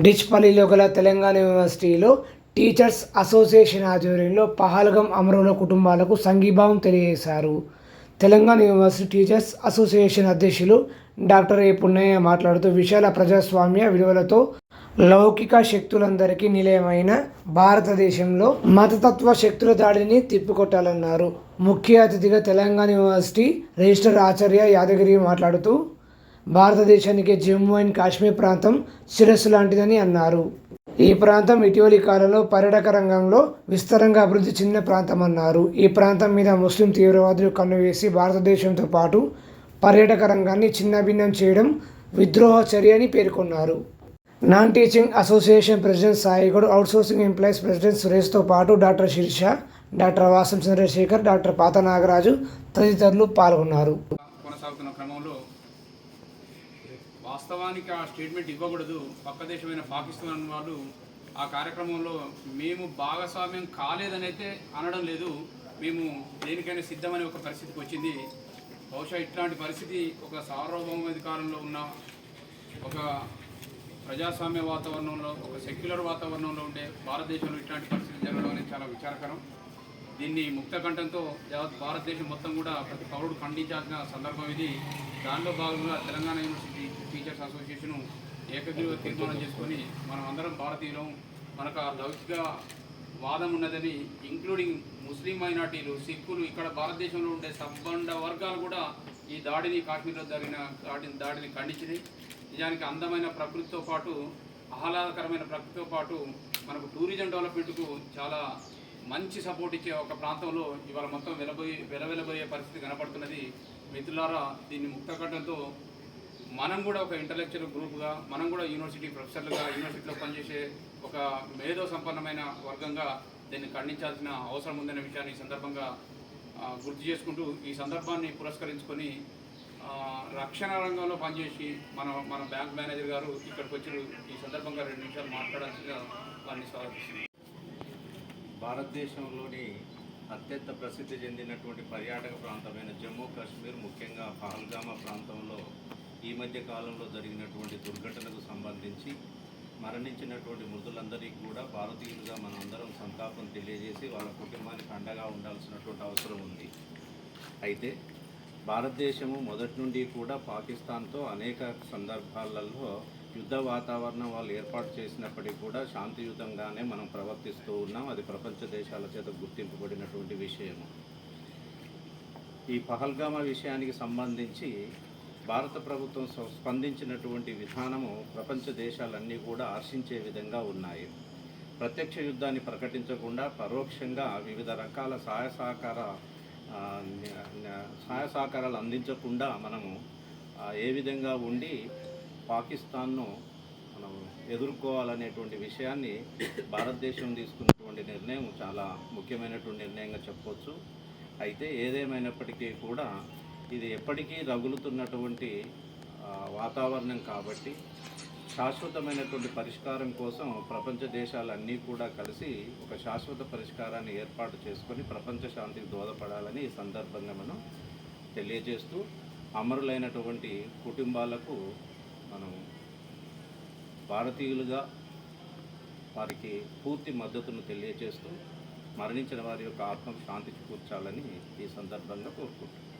డిచ్పల్లిలో గల తెలంగాణ యూనివర్సిటీలో teachers association ఆధ్వర్యంలో పహల్గం అమరుల కుటుంబాలకు సంఘీభావం తెలియజేశారు. తెలంగాణ యూనివర్సిటీ టీచర్స్ అసోసియేషన్ అధ్యక్షులు డాక్టర్ ఏ పున్నయ్య మాట్లాడుతూ విశాల ప్రజాస్వామ్య విలువలతో లౌకిక శక్తులందరికీ నిలయమైన భారతదేశంలో మతతత్వ శక్తుల దాడిని తిప్పికొట్టాలన్నారు. ముఖ్య అతిథిగా తెలంగాణ యూనివర్సిటీ రిజిస్టర్ ఆచార్య యాదగిరి మాట్లాడుతూ భారతదేశానికి జమ్మూ అండ్ కాశ్మీర్ ప్రాంతం శిరస్సు లాంటిదని అన్నారు. ఈ ప్రాంతం ఇటీవలి కాలంలో పర్యాటక రంగంలో విస్తారంగా అభివృద్ధి చెందిన ప్రాంతం అన్నారు. ఈ ప్రాంతం మీద ముస్లిం తీవ్రవాదులు కన్నువేసి భారతదేశంతో పాటు పర్యాటక రంగాన్ని చిన్నభిన్నం చేయడం విద్రోహ చర్య అని పేర్కొన్నారు. Non teaching association president Sai Goud outsourcing employees president సురేష్తో పాటు doctor Sireesha doctor Vasam Chandrashekar doctor Patha Nagaraju తదితరులు పాల్గొన్నారు. కొనసాగుతున్న క్రమంలో వాస్తవానికి ఆ స్టేట్మెంట్ ఇవ్వకూడదు. పక్క దేశమైన పాకిస్తాన్ వాళ్ళు ఆ కార్యక్రమంలో మేము భాగస్వామ్యం కాలేదనైతే అనడం లేదు. మేము దేనికైనా సిద్ధమనే ఒక పరిస్థితికి వచ్చింది. బహుశా ఇట్లాంటి పరిస్థితి ఒక సార్వభౌమాధికారంలో ఉన్న ఒక ప్రజాస్వామ్య వాతావరణంలో ఒక సెక్యులర్ వాతావరణంలో ఉండే భారతదేశంలో ఇట్లాంటి పరిస్థితి జరగడం అనేది చాలా విచారకరం. దీన్ని ముక్తకంఠంతో యావత్ భారతదేశం మొత్తం కూడా ప్రతి పౌరుడు ఖండించాల్సిన సందర్భం ఇది. దానిలో భాగంగా తెలంగాణ యూనివర్సిటీ టీచర్స్ అసోసియేషన్ ఏకగ్రీవ తీర్మానం చేసుకొని మనం అందరం భారతీయులం. మనకు ఆ లౌకిక వాదం ఉన్నదని ఇంక్లూడింగ్ ముస్లిం మైనార్టీలు సిక్కులు ఇక్కడ భారతదేశంలో ఉండే సంబంధ వర్గాలు కూడా ఈ దాడిని కాశ్మీర్లో జరిగిన దాడిని దాడిని ఖండించింది నిజానికి అందమైన ప్రకృతితో పాటు ఆహ్లాదకరమైన ప్రకృతితో పాటు మనకు టూరిజం డెవలప్మెంట్కు చాలా మంచి సపోర్ట్ ఇచ్చే ఒక ప్రాంతంలో ఇవాళ మొత్తం వెలబోయే వెలవెలబోయే పరిస్థితి కనపడుతున్నది. మిత్రులారా దీన్ని ముక్తకట్టడంతో మనం కూడా ఒక ఇంటలెక్చువల్ గ్రూప్గా మనం కూడా యూనివర్సిటీ ప్రొఫెసర్లుగా యూనివర్సిటీలో పనిచేసే ఒక మేధో సంపన్నమైన వర్గంగా దీన్ని ఖండించాల్సిన అవసరం ఉందనే విషయాన్ని ఈ సందర్భంగా గుర్తు చేసుకుంటూ ఈ సందర్భాన్ని పురస్కరించుకొని రక్షణ రంగంలో పనిచేసి మన మన బ్యాంక్ మేనేజర్ గారు ఇక్కడికి వచ్చి ఈ సందర్భంగా రెండు నిమిషాలు మాట్లాడాల్సిన వారిని స్వాగతిస్తున్నాను భారతదేశంలోని అత్యంత ప్రసిద్ధి చెందినటువంటి పర్యాటక ప్రాంతమైన జమ్మూ కాశ్మీర్ ముఖ్యంగా పహల్గామా ప్రాంతంలో ఈ మధ్య కాలంలో జరిగినటువంటి దుర్ఘటనకు సంబంధించి మరణించినటువంటి మృతులందరికీ కూడా భారతీయులుగా మనం అందరం సంతాపం తెలియజేసి వాళ్ళ కుటుంబానికి అండగా ఉండాల్సినటువంటి అవసరం ఉంది. అయితే భారతదేశము మొదటి నుండి కూడా పాకిస్తాన్తో అనేక సందర్భాలలో యుద్ధ వాతావరణం వాళ్ళు ఏర్పాటు చేసినప్పటికీ కూడా శాంతియుతంగానే మనం ప్రవర్తిస్తూ ఉన్నాం. అది ప్రపంచ దేశాల చేత గుర్తింపబడినటువంటి విషయము. ఈ పహల్గామా విషయానికి సంబంధించి భారత ప్రభుత్వం స్పందించినటువంటి విధానము ప్రపంచ దేశాలన్నీ కూడా ఆశించే విధంగా ఉన్నాయి. ప్రత్యక్ష యుద్ధాన్ని ప్రకటించకుండా పరోక్షంగా వివిధ రకాల సహాయ సహకార సహాయ సహకారాలు అందించకుండా మనము ఏ విధంగా ఉండి పాకిస్తాన్ను మనం ఎదుర్కోవాలనేటువంటి విషయాన్ని భారతదేశం తీసుకున్నటువంటి నిర్ణయం చాలా ముఖ్యమైనటువంటి నిర్ణయంగా చెప్పవచ్చు అయితే ఏదేమైనప్పటికీ కూడా ఇది ఎప్పటికీ రగులుతున్నటువంటి వాతావరణం కాబట్టి శాశ్వతమైనటువంటి పరిష్కారం కోసం ప్రపంచ దేశాలన్నీ కూడా కలిసి ఒక శాశ్వత పరిష్కారాన్ని ఏర్పాటు చేసుకొని ప్రపంచ శాంతికి దోహదపడాలని ఈ సందర్భంగా మనం తెలియజేస్తూ అమరులైనటువంటి కుటుంబాలకు మనం భారతీయులుగా వారికి పూర్తి మద్దతును తెలియజేస్తూ మరణించిన వారి యొక్క ఆత్మకు శాంతి కూర్చాలని ఈ సందర్భంగా కోరుకుంటున్నాను